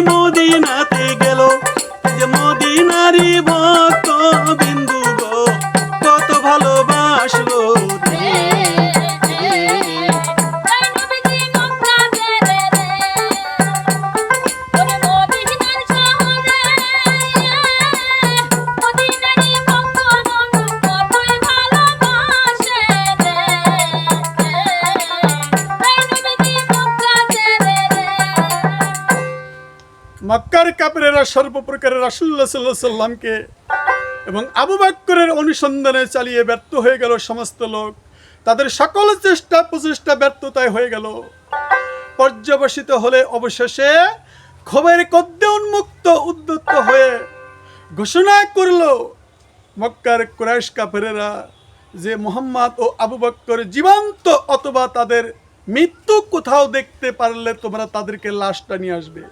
মদিনাতে গেল যে মদিনারি ভক্ত মক্কার কাপড়েরা সর্বপ্রকারের রাসুল্লাহ সাল্লাহ সাল্লামকে এবং আবু বাক্করের অনুসন্ধানে চালিয়ে ব্যর্থ হয়ে গেল সমস্ত লোক। তাদের সকল চেষ্টা প্রচেষ্টা ব্যর্থতায় হয়ে গেল। পর্যবসিত হলে অবশেষে ক্ষোভের কদ্যে উন্মুক্ত উদ্যত হয়ে ঘোষণা করল, মক্কার কুরাইশ কাপড়েরা যে মোহাম্মদ ও আবু বক্কর জীবন্ত অথবা তাদের মৃত্যু কোথাও দেখতে পারলে তোমরা তাদেরকে লাশটা নিয়ে আসবে।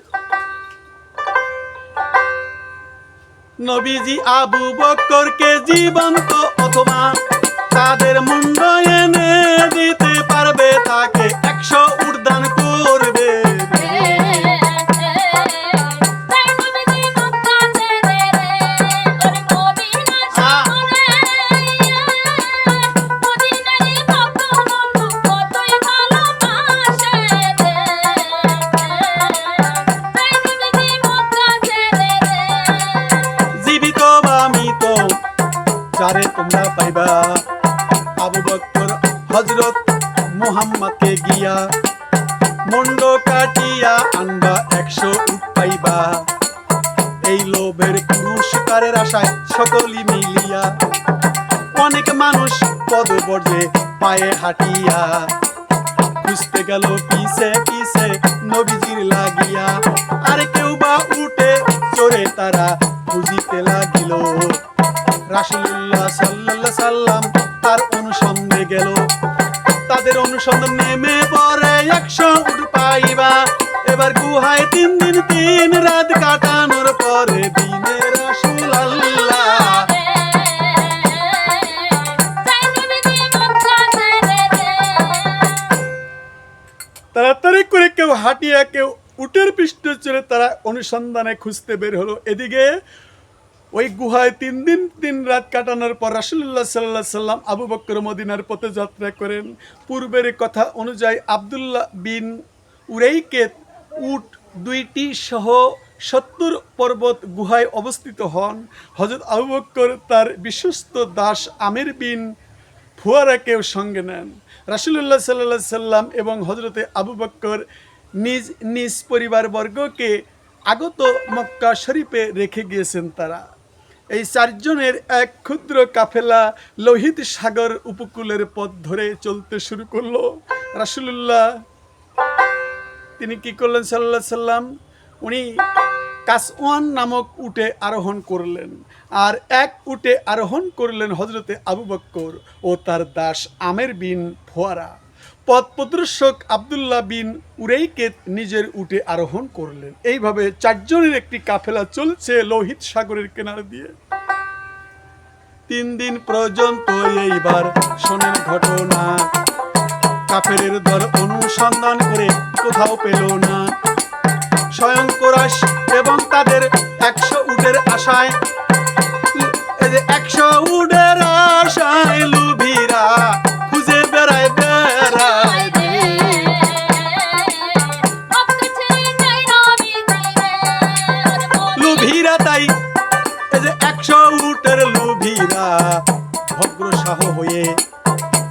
নবীজি আবু বক্করকে জীবন্ত অথবা তাদের মুন্ড এনে দিতে পারবে তাকে। মোহাম্মদকে গিয়া মন্ড কাটিয়া আনবা একশো উট পাইবা এই লোভের পুরস্কারের আশায় সকলই মিলিয়া অনেক মানুষ পদবর্জে পায়ে হাঁটিয়া খুঁজতে গেল পিছে পিছে নবীজির লাগিয়া। আর কেউ বা উঠে চড়ে তারা খুঁজিতে লাগিল। রাসূলুল্লাহ সাল্লাল্লাহু সাল্লাম তার অনুসন্ধানে গেল। তাদের অনুসন্ধান নেমে পরে একশো উঠ পাইবা। এবার গুহায় তিন দিন তিন রাত কাটানোর পরে দিনে রাসূল আল্লাহ। তাড়াতাড়ি করে কেউ হাঁটিয়া কেউ উটের পৃষ্ঠে চড়ে তারা অনুসন্ধানে খুঁজতে বের হলো। এদিকে ওই গুহায় তিন দিন, তিন রাত কাটানোর পর রাসুল্লাহ সাল্লাহ সাল্লাম আবু বক্কর মদিনার পথে যাত্রা করেন। পূর্বের কথা অনুযায়ী আবদুল্লাহ বিন উরেইকে উট দুইটি সহ সত্তর পর্বত গুহায় অবস্থিত হন। হজরত আবু বক্কর তার বিশ্বস্ত দাস আমির বিন ফুয়ারাকেও সঙ্গে নেন। রাসুলুল্লাহ সাল্লাহ সাল্লাম এবং হজরতে আবু বক্কর নিজ নিজ পরিবারবর্গকে আগত মক্কা শরীফে রেখে গিয়েছেন তারা। এই চারজনের এক ক্ষুদ্র কাফেলা লোহিত সাগর উপকূলের পথ ধরে চলতে শুরু করল। রাসুলুল্লাহ, তিনি কি করলেন সাল্লাহ সাল্লাম? উনি কাসওয়ান নামক উটে আরোহণ করলেন। আর এক উটে আরোহণ করলেন হজরতে আবু বক্কর ও তার দাস আমের বিন ফোয়ারা। পথ প্রদর্শক আবদুল্লাহ বিন উরেইকে নিজের উটে আরোহণ করলেন। এইভাবে চারজনের একটি কাফেলা চলছে লোহিত সাগরের কিনারে দিয়ে। তিন দিন পর্যন্ত এইবার শোনেন ঘটনা। কাফেরের দল অনুসন্ধান করে কোথাও পেল না। স্বয়ং কোরাস এবং তাদের একশো উটের আশায় একশো উটের আশায় উটের লুভিরা ভগ্রসাহ হয়ে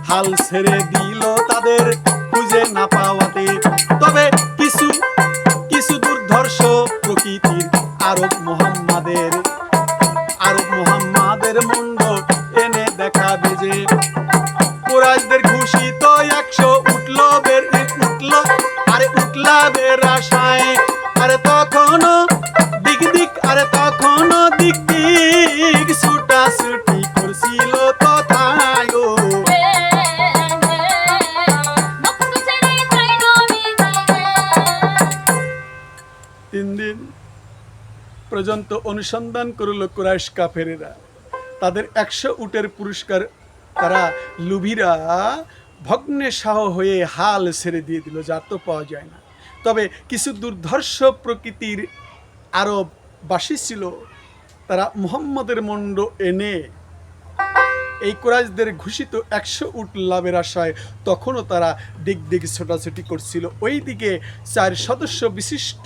হাল ছেড়ে দিল তাদের খুঁজে না পাওয়াতে। তবে কিছু কিছু দুর্ধর্ষ প্রকৃতির আরব মোহাম্মাদের পর্যন্ত অনুসন্ধান করল কুরাইশ কাফেরেরা। তাদের একশো উটের পুরস্কার তারা লুভিরা ভগ্নে সাহ হয়ে হাল ছেড়ে দিয়ে দিল, যা তো পাওয়া যায় না। তবে কিছু দুর্ধর্ষ প্রকৃতির আরববাসী ছিল, তারা মুহাম্মদের মণ্ড এনে এই কোরাইশদের ঘোষিত একশো উট লাভের আশায় তখনও তারা দিক দিক ছোটাছুটি করছিল। ওই দিকে চার সদস্য বিশিষ্ট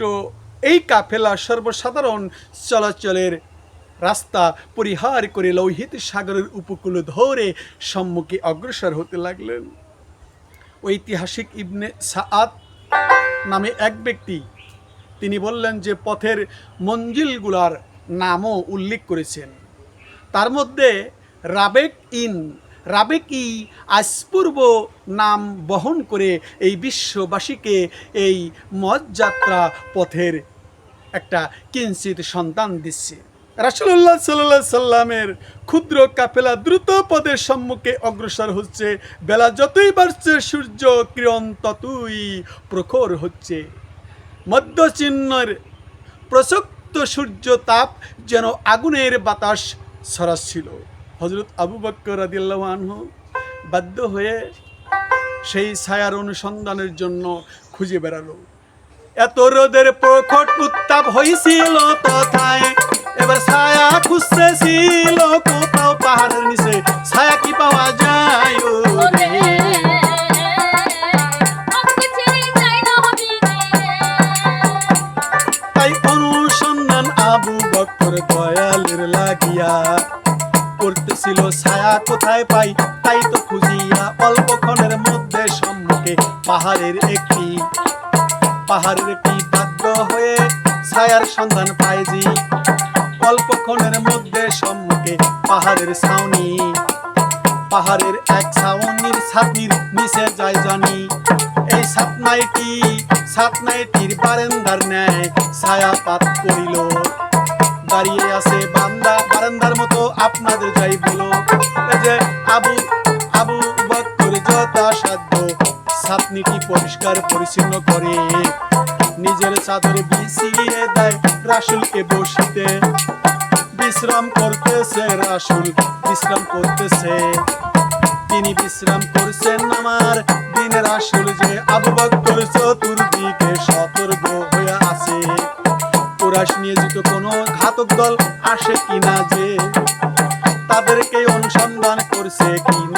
এই কাফেলা সর্বসাধারণ চলাচলের রাস্তা পরিহার করে লৌহিত সাগরের উপকূল ধরে সম্মুখে অগ্রসর হতে লাগলেন। ঐতিহাসিক ইবনে সাআদ নামে এক ব্যক্তি, তিনি বললেন যে পথের মঞ্জিলগুলার নামও উল্লেখ করেছেন। তার মধ্যে রাবেক ইন, রাবেক আজপূর্ব নাম বহন করে এই বিশ্ববাসীকে এই মজ যাত্রা পথের একটা কিঞ্চিত সন্তান দিচ্ছে। রাসুল্লাহ সাল্লাহ সাল্লামের ক্ষুদ্র কাফেলা দ্রুত পদের সম্মুখে অগ্রসর হচ্ছে। বেলা যতই বাড়ছে, সূর্য কিরণ ততই প্রখর হচ্ছে। মধ্যচিহ্নের প্রসক্ত সূর্য তাপ যেন আগুনের বাতাস ছড়াচ্ছিল। হজরত আবু বক্কর রাদিল্লাহ বাধ্য হয়ে সেই ছায়ার অনুসন্ধানের জন্য খুঁজে বেড়ালো। এত রোদের প্রখট উত্তাপ হয়েছিল তথায় এবার ছায়া খুঁজতেছিল কোথাও পাহাড়ের নিচে। ছায়া কি পাওয়া যায় তাই অনুসন্ধান আবু বক্কর দয়ালের লাগিয়া করতেছিল ছায়া কোথায় পাই? পাহাড়ের একটি বাধ্য হয়ে ছায়ার সন্ধান পায় জি। অল্পক্ষণের মধ্যে সম্মুখে পাহাড়ের ছাউনি। পাহাড়ের এক ছাউনির ছাতনির নিচে যায় জানি। এই ছাতনাইটি ছাতনাইটির বারেন্দার ন্যায় ছায়া পাত করিল। দাঁড়িয়ে আছে বান্দা, বারান্দার মতো আপনাদের যাই বলো। এই যে আবু ছাতনিটি পরিষ্কার পরিচ্ছন্ন করে। নিজের চাদর বিছিয়ে দেয় রাসুলকে বসিতে। বিশ্রাম করতেছে রাসুল, বিশ্রাম করতেছে। তিনি বিশ্রাম করছেন আমার দিনের আসল যে আবু বক্কর চতুর্দিকে সতর্ক হয়ে আছে। কুরাশ নিয়োজিত কোনো ঘাতক দল আসে কিনা যে? তাদেরকে অনুসন্ধান করছে কিনা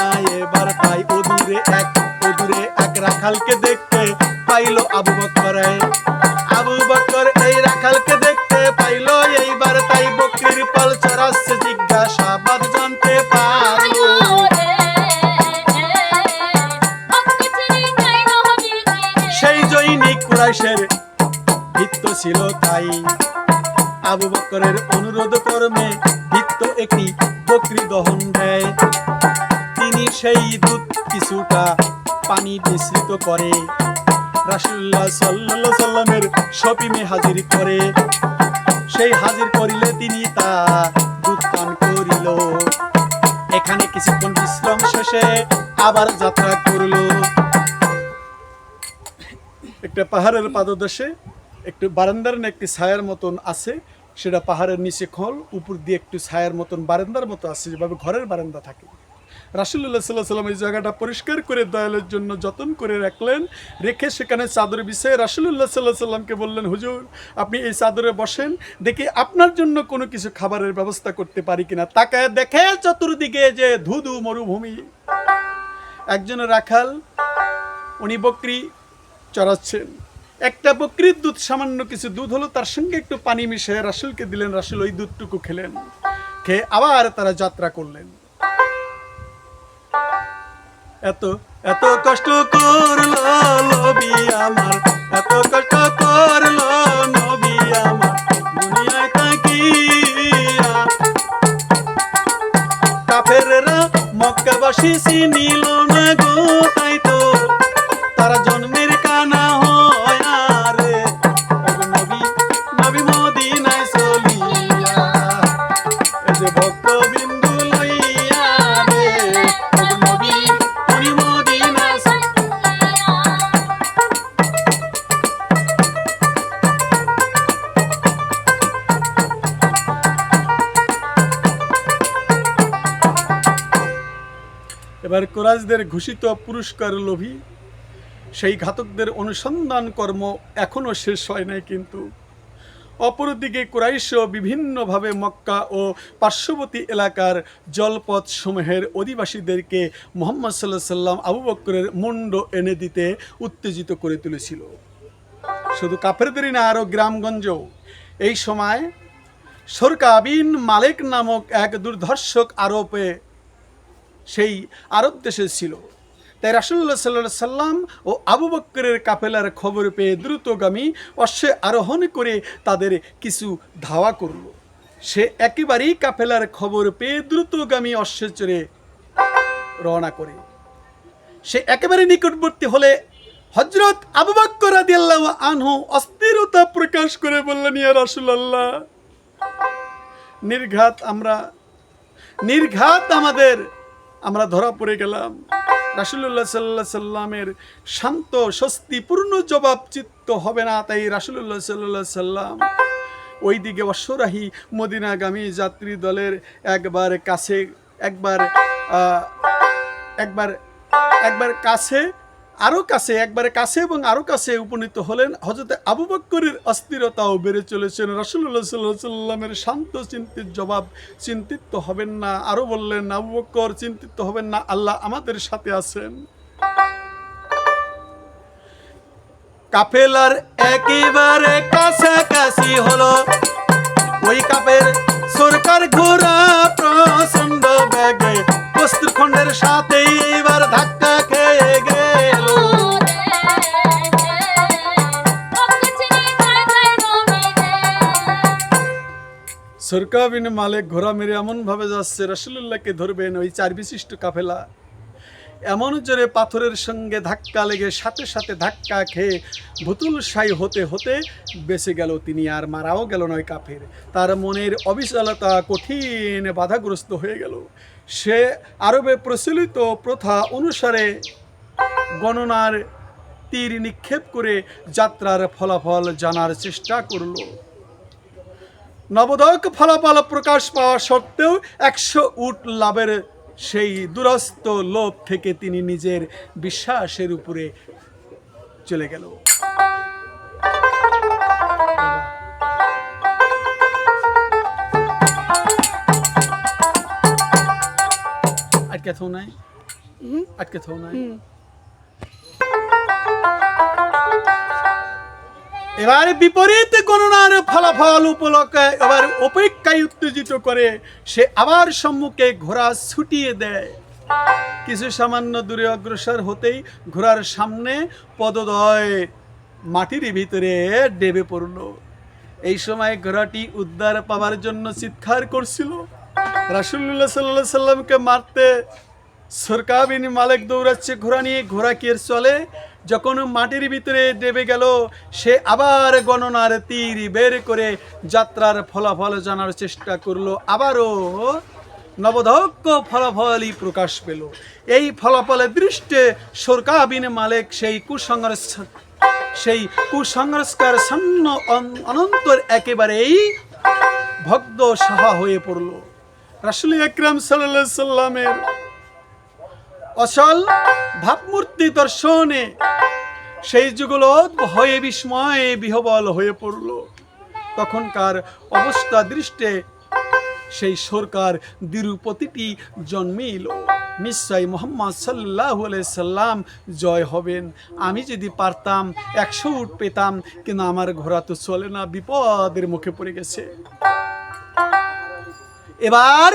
রাখালকে দেখতে পাইলো আবু বক্করে। আবু বক্কর এই রাখালকে দেখতে পাইলো, এইবার তাই বকরির পাল চড়াচ্ছে, জিজ্ঞাসাবাদ জানতে পারল। সেই জৈনিক কুরাইশের ভিত্ত ছিল তাই। আবু বকরের অনুরোধ কর্মে ভিত্ত একটি বকরি দহন দেয়। তিনি সেই দুধ কিছুটা পানি মিশ্রিত করে। রাসুল্লাহ সাল্লাহ সাল্লামের শপিমে হাজির করে। সেই হাজির করিলে তিনি তা দুধ পান করিল। এখানে কিছুক্ষণ বিশ্রাম শেষে আবার যাত্রা করল। একটা পাহাড়ের পাদদেশে একটু বারান্দার একটি ছায়ার মতন আছে। সেটা পাহাড়ের নিচে খল, উপর দিয়ে একটু ছায়ার মতন বারান্দার মতো আছে, যেভাবে ঘরের বারান্দা থাকে। রাসুল্লাহ সাল্লাহ সাল্লাম এই জায়গাটা পরিষ্কার করে দয়ালের জন্য যতন করে রাখলেন, রেখে সেখানে চাদর বিষয়ে রাসুল্লাহ সাল্লাহ সাল্লামকে বললেন, হুজুর, আপনি এই চাদরে বসেন, দেখি আপনার জন্য কোনো কিছু খাবারের ব্যবস্থা করতে পারি কিনা। তাকায় দেখে চতুর্দিকে যে ধুধু মরুভূমি। একজন রাখাল, উনি বকরি চড়াচ্ছেন। একটা বকরির দুধ, সামান্য কিছু দুধ হলো, তার সঙ্গে একটু পানি মিশিয়ে রাসুলকে দিলেন, রাসুল ওই দুধটুকু খেলেন। খেয়ে আবার তারা যাত্রা করলেন। এত এত কষ্ট করল লবি আমার, এত কষ্ট করল নবী আমার, দুনিয়ায় কাফেররা মক্কাবাসী না গো তাই তো, তারা জন্মের কোরাজদের ঘোষিত পুরস্কার লোভী। সেই ঘাতকদের অনুসন্ধান কর্ম এখনও শেষ হয় নাই কিন্তু। অপরদিকে কুরাইশ বিভিন্নভাবে মক্কা ও পার্শ্ববর্তী এলাকার জলপথ সমূহের অধিবাসীদেরকে মোহাম্মদ সাল্লাহ সাল্লাম আবু বক্করের মুন্ড এনে দিতে উত্তেজিত করে তুলেছিল। শুধু কাফেরদেরই না, আরও গ্রামগঞ্জেও। এই সময় সরকা বিন মালিক নামক এক দুর্ধর্ষক আরবে সেই আরব দেশে ছিল। তাই রাসুল্লাহ সাল্লাহ সাল্লাম ও আবু বক্করের কাফেলার খবর পেয়ে দ্রুতগামী অশ্বে আরোহণ করে তাদের কিছু ধাওয়া করল। সে একেবারেই কাফেলার খবর পেয়ে দ্রুতগামী অশ্বে চড়ে রওনা করে। সে একেবারে নিকটবর্তী হলে হজরত আবু বক্কর রাদিয়াল্লাহু আনহু অস্থিরতা প্রকাশ করে বললেন, ইয়া রাসূলুল্লাহ, নির্ঘাত আমরা, নির্ঘাত আমাদের আমরা ধরা পড়ে গেলাম। রাসুল্লাহ সাল্লাহ সাল্লামের শান্ত, স্বস্তিপূর্ণ জবাব চিত্ত হবে না, তাই রাসুল্লাহ সাল্লাহ সাল্লাম ওই দিকে অশ্বরাহী মদিনাগামী যাত্রী দলের একবার কাছে, একবার একবার একবার কাছে আরও কাছে, একবারে কাছে এবং আরও কাছে উপনীত হলেন হজরত আবু বক্করের অস্থিরতাও বেড়ে চলেছেন। রাসুল্লাহ সাল্লাহ সাল্লামের শান্ত চিন্তিত জবাব, চিন্তিত হবেন না। আরও বললেন, আবু বক্কর, চিন্তিত হবেন না, আল্লাহ আমাদের সাথে আছেন। কাফেলার একেবারে কাছাকাছি হলো। ওই কাপের সরকার ঘোরা প্রচণ্ড বস্তুখণ্ডের সাথে ধাক্কা খেয়ে গেল। সরকার বিন মালিক ঘোড়া মেরে এমন ভাবে যাচ্ছে রসুল্লাহকে ধরবেন ওই চার বিশিষ্ট কাফেলা। এমন জোরে পাথরের সঙ্গে ধাক্কা লেগে সাথে সাথে ধাক্কা খেয়ে ভুতুল সাই হতে হতে বেঁচে গেল তিনি আর মারাও গেল নয় কাফের। তার মনের অবিশালতা কঠিন বাধাগ্রস্ত হয়ে গেল। সে আরবে প্রচলিত প্রথা অনুসারে গণনার তীর নিক্ষেপ করে যাত্রার ফলাফল জানার চেষ্টা করল। নবদক ফলাফল প্রকাশ পাওয়া সত্ত্বেও একশো উট লাভের সেই দুরস্ত লোভ থেকে তিনি নিজের বিশ্বাসের উপরে চলে গেল। আটকে থো নাই? আটকে থো নাই? এবারে বিপরীত গণনার ফলাফল উপলক্ষে এবার অপেক্ষায় উত্তেজিত করে সে আবার সম্মুখে ঘোড়া ছুটিয়ে দেয়। কিছু সামান্য দূরে অগ্রসর হতেই ঘোড়ার সামনে পদদয় মাটির ভিতরে ডেবে পড়ল। এই সময় ঘোড়াটি উদ্ধার পাওয়ার জন্য চিৎকার করছিল। রাসুল্লাহ সাল্লাহ সাল্লামকে মারতে সরকাবিনী মালিক দৌড়াচ্ছে। ঘোড়া নিয়ে ঘোড়া কি চলে। যখন মাটির ভিতরে দেবে গেল, সে আবার গণনার তীর বের করে যাত্রার ফলাফল জানার চেষ্টা করল। আবারও নবধক্য ফলাফলই প্রকাশ পেল। এই ফলাফলের দৃষ্টে সরকাবিন মালিক সেই কুসংস্কার সেই কুসংস্কার সন্ন অনন্তর একেবারেই ভগ্ন সাহা হয়ে পড়ল। রাসুল আকরাম সাল্লাহ সাল্লামের অচল ভাবমূর্তি দর্শনে সেই যুগল ভয়ে বিস্ময়ে বিহবল হয়ে পড়ল। তখনকার অবস্থা দৃষ্টে সেই সরকার দ্বিরুপতিটি জন্মিল। নিশ্চয় মোহাম্মদ সাল্লাহ সাল্লাম জয় হবেন। আমি যদি পারতাম একশো উঠ পেতাম, কিন্তু আমার ঘোড়া তো চলে না, বিপদের মুখে পড়ে গেছে। এবার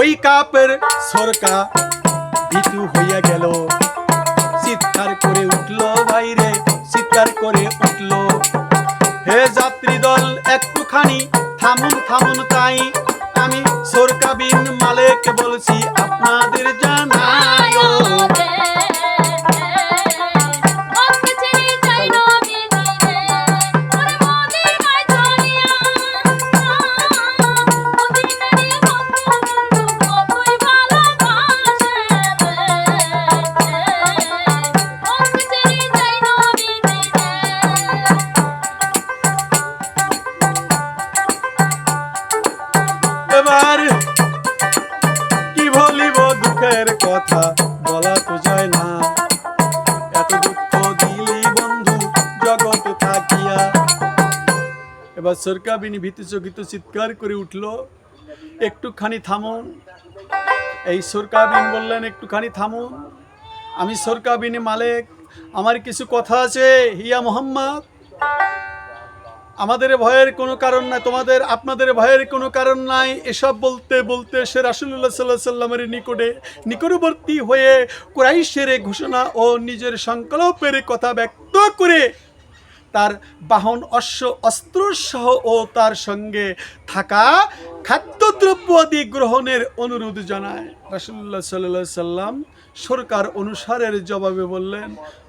ওই কাপের সরকার ভীতু হইয়া গেল। চিৎকার করে উঠল বাইরে চিৎকার করে উঠল। হে যাত্রী দল, একটুখানি থামুন থামুন তাই। আমি সরকাবিন মালেক বলছি, আপনাদের সুখের কথা বলা তো যায় না। এত দুঃখ দিলি বন্ধু জগৎ থাকিয়া। এবার সরকাবিনী ভীতিচকিত চিৎকার করে উঠল, একটুখানি থামুন। এই সরকাবিন বললেন, একটুখানি থামুন। আমি সরকাবিনী মালিক, আমার কিছু কথা আছে, হিয়া মোহাম্মদ। আমাদের ভয়ের কোনো কারণ নাই, তোমাদের, আপনাদের ভয়ের কোনো কারণ নাই। এসব বলতে বলতে সে রাসুল্লাহ সাল্লাহ সাল্লামের নিকটে, নিকটবর্তী হয়ে কুরাইশের ঘোষণা ও নিজের সংকল্পের কথা ব্যক্ত করে তার বাহন অশ্ব অস্ত্র সহ ও তার সঙ্গে থাকা খাদ্যদ্রব্য আদি গ্রহণের অনুরোধ জানায়। রাসুল্লাহ সাল্লাহ সাল্লাম সরকার অনুসারের জবাবে বললেন,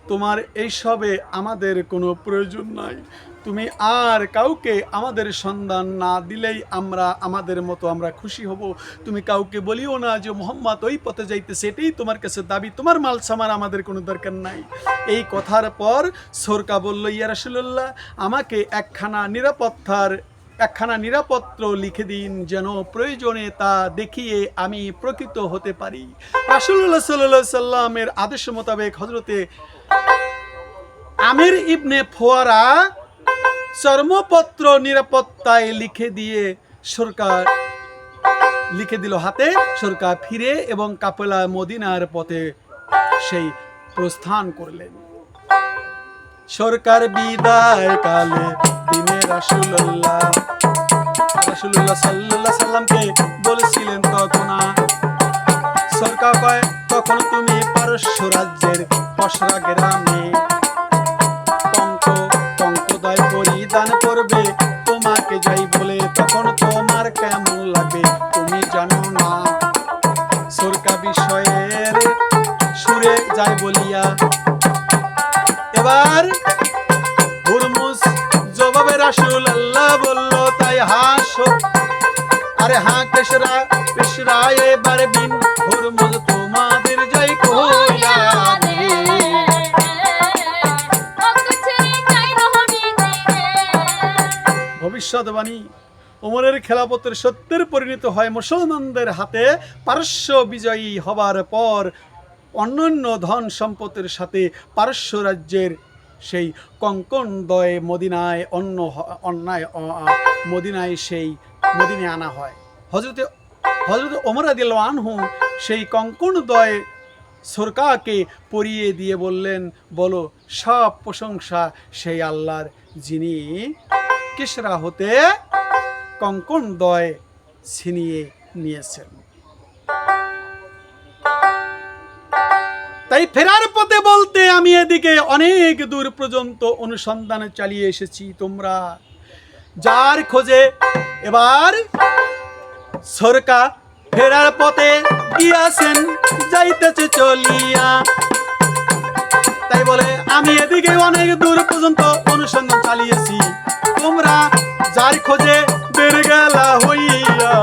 তোমার এইসবে আমাদের কোনো প্রয়োজন নাই। তুমি আর কাউকে আমাদের সন্ধান না দিলেই আমরা, আমাদের মতো আমরা খুশি হব। তুমি কাউকে বলিও না যে মোহাম্মদ ওই পথে যাইতেছে, এটাই তোমার কাছে দাবি, তোমার মাল সামান আমাদের কোনো দরকার নাই। এই কথার পর সরকা বলল, ইয়া রাসুল্লাহ আমাকে একখানা নিরাপত্তার, একখানা নিরাপত্র লিখে দিন, যেন প্রয়োজনে তা দেখিয়ে আমি প্রকৃত হতে পারি। রাসুল্লাহ সাল্লাহ সাল্লামের আদেশ মোতাবেক হজরতে আমির ইবনে ফোয়ারা চর্মপত্র নিরাপত্তায় লিখে দিয়ে সরকার লিখে দিল হাতে, সরকার ফিরে এবং কাপেলা মদিনার পথে সেই প্রস্থান করলেন। সরকার বিদায় কালে দিনে রাসুল্লাহ রাসুল্লাহ সাল্লাহ সাল্লামকে বলেছিলেন তখন সরকার কয়, তখন তুমি পারস্য রাজ্যের পশরা গ্রামে যায় বলিয়া। এবার হুরমুস জবাবে রাসুল আল্লাহ বলল, তাই হাসো। আরে কেশরা, পেশরা, এবার বিন তোমাদের কইয়া ভবিষ্যৎবাণী ওমরের খেলাপথের সত্যের পরিণত হয় মুসলমানদের হাতে। পারস্য বিজয়ী হবার পর অন্যান্য ধন সম্পদের সাথে পারস্য রাজ্যের সেই কঙ্কনদয় মদিনায় অন্য অন্যায় মদিনায় সেই মদিনায় আনা হয়। হজরতে হজরত ওমর আদিল আনহু সেই কঙ্কনদয় সরকারকে পরিয়ে দিয়ে বললেন, বলো সব প্রশংসা সেই আল্লাহর, যিনি কিসরা হতে কঙ্কন দয় ছিনিয়ে নিয়েছেন। তাই ফেরার পথে বলতে আমি এদিকে অনেক দূর পর্যন্ত অনুসন্ধান চালিয়ে এসেছি তোমরা। যার খোঁজে এবার সরকার ফেরার পথে গিয়াছেন, যাইতেছে চলিয়া। তাই বলে আমি এদিকে অনেক দূর পর্যন্ত অনুসন্ধান চালিয়েছি। তোমরা যার খোঁজে বের গেলা হইয়া।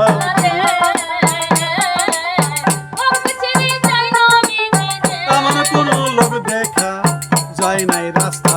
নাই রাস্তায়